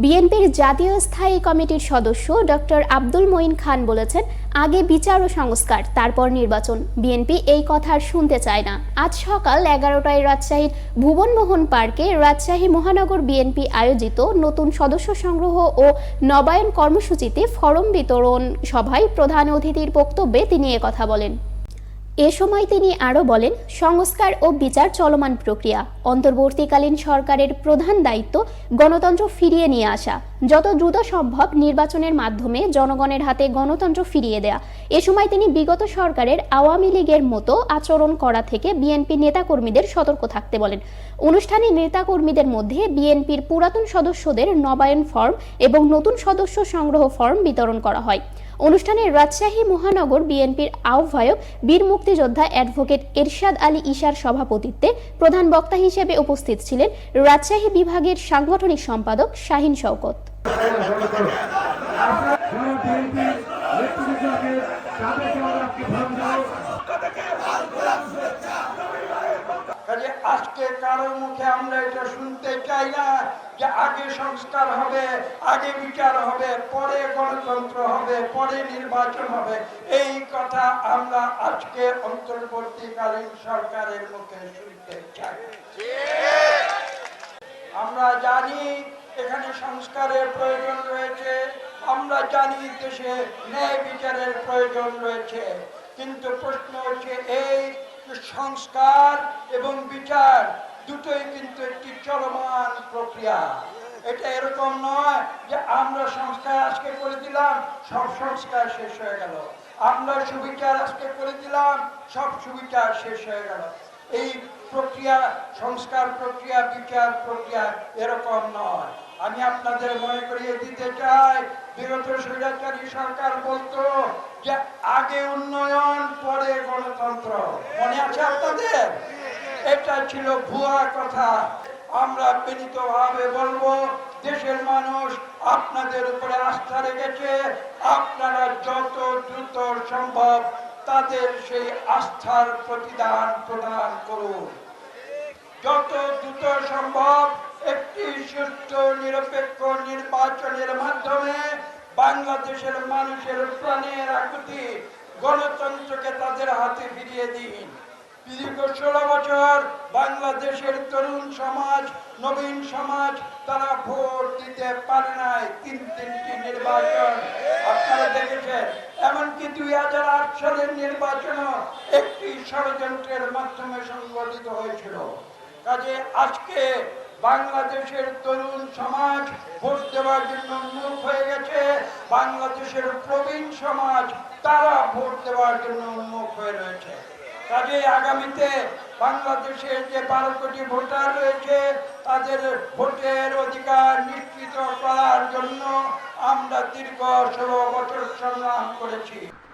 বিএনপির জাতীয় স্থায়ী কমিটির সদস্য ডক্টর আব্দুল মঈন খান বলেছেন, আগে বিচার ও সংস্কার, তারপর নির্বাচন। বিএনপি এই কথা আর শুনতে চায় না। আজ সকাল এগারোটায় রাজশাহীর ভুবনমোহন পার্কে রাজশাহী মহানগর বিএনপি আয়োজিত নতুন সদস্য সংগ্রহ ও নবায়ন কর্মসূচিতে ফরম বিতরণ সভায় প্রধান অতিথির বক্তব্যে তিনি কথা বলেন। এ সময় তিনি আরও বলেন, সংস্কার ও বিচার চলমান প্রক্রিয়া। অন্তর্বর্তীকালীন সরকারের প্রধান দায়িত্ব গণতন্ত্র ফিরিয়ে নিয়ে আসা। যত দ্রুত সম্ভব নির্বাচনের মাধ্যমে জনগণের হাতে গণতন্ত্র ফিরিয়ে দেয়া। এ সময় তিনি বিগত সরকারের আওয়ামী লীগের মতো আচরণ করা থেকে বিএনপি নেতাকর্মীদের সতর্ক থাকতে বলেন। অনুষ্ঠানে নেতাকর্মীদের মধ্যে বিএনপির পুরাতন সদস্যদের নবায়ন ফর্ম এবং নতুন সদস্য সংগ্রহ ফর্ম বিতরণ করা হয়। অনুষ্ঠানে রাজশাহী মহানগর বিএনপির আহ্বায়ক বীর মুক্তিযোদ্ধা অ্যাডভোকেট এরশাদ আলী ঈশার সভাপতিত্বে প্রধান বক্তা হিসেবে উপস্থিত ছিলেন রাজশাহী বিভাগের সাংগঠনিক সম্পাদক শাহিন শওকত। আজকে কারোর মুখে আমরা এটা শুনতে চাই না যে আগে সংস্কার হবে, আগে বিচার হবে, পরে গণতন্ত্র হবে, পরে নির্বাচন হবে। এই কথা আমরা আজকে অন্তর্বর্তীকালীন সরকারের মুখে শুনতে চাই আমরা জানি এখানে সংস্কারের প্রয়োজন রয়েছে। আমরা জানি দেশে ন্যায় বিচারের প্রয়োজন রয়েছে। কিন্তু প্রশ্ন হচ্ছে, এই সংস্কার এবং বিচার দুটোই কিন্তু একটি চলমান প্রক্রিয়া। এটা এরকম নয় যে আমরা সংস্কার আজকে করে দিলাম, সব সংস্কার শেষ হয়ে গেল। আমরা সুবিচার আজকে করে দিলাম, সব সুবিচার শেষ হয়ে গেল। এই প্রক্রিয়া, সংস্কার প্রক্রিয়া, বিচার প্রক্রিয়া এরকম নয়। আমি আপনাদের মনে করিয়ে দিতে চাই বিগত স্বৈরাচারী সরকার বলতো যে, আগে উন্নয়ন, পরে গণতন্ত্র। মনে আছে আপনাদের? এটা ছিল ভুয়া কথা। আমরা বিনীতভাবে বলব, দেশের মানুষ আপনাদের উপরে আস্থা রেখেছে, আপনারা যত দ্রুত সম্ভব তাদের সেই আস্থার প্রতিদান প্রদান করুন। যত দ্রুত সম্ভব একটি সুষ্ঠু, নিরপেক্ষ নির্বাচনের মাধ্যমে বাংলাদেশের মানুষের প্রাণের আকুতি গণতন্ত্রকে তাদের হাতে ফিরিয়ে দিন। দীর্ঘ ষোলো বছর বাংলাদেশের তরুণ সমাজ, নবীন সমাজ, তারা ভোট দিতে পারে নাই তিন তিনটি নির্বাচন। আপনারা দেখেছেন, এমনকি দুই হাজার আট সালের নির্বাচনও একটি ষড়যন্ত্রের মাধ্যমে সংগঠিত হয়েছিল। কাজে আজকে বাংলাদেশের তরুণ সমাজ ভোট দেওয়ার জন্য উন্মুখ হয়ে গেছে। বাংলাদেশের প্রবীণ সমাজ, তারা ভোট দেওয়ার জন্য উন্মুখ হয়ে রয়েছে। কাজে আগামীতে বাংলাদেশের যে বারো কোটি ভোটার রয়েছে, তাদের ভোটের অধিকার নিশ্চিত করার জন্য আমরা দীর্ঘ ষোলো বছর সংগ্রাম করেছি।